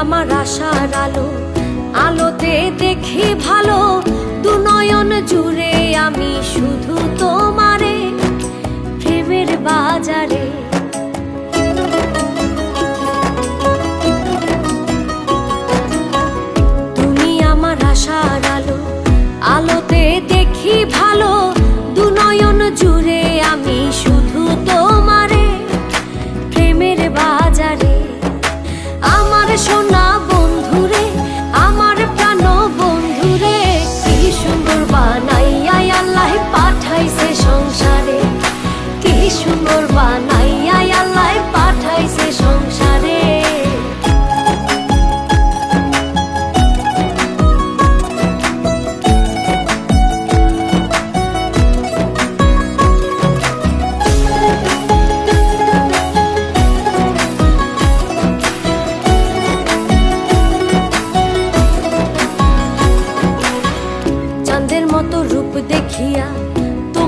আমার আশার আলো আলোতে দেখি ভালো দু নয়ন জুড়ে আমি শুধু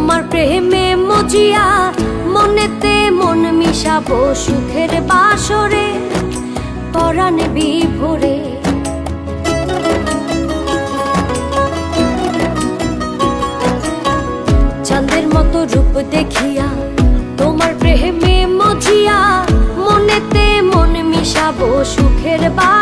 তোমার প্রেমে মজিয়া, মনেতে মন মিশাবো সুখের বাসরে, পরাণে বিভোরে। চাঁদের মতো রূপ দেখিয়া তোমার প্রেমে মজিয়া, মনেতে মন মিশাবো সুখের বাসরে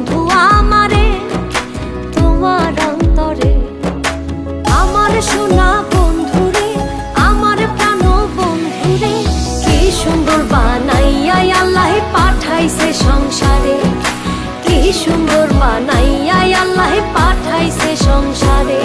পাঠাইছে সংসারে। কি সুন্দর বানাইয়া আল্লাহ পাঠাইছে সংসারে।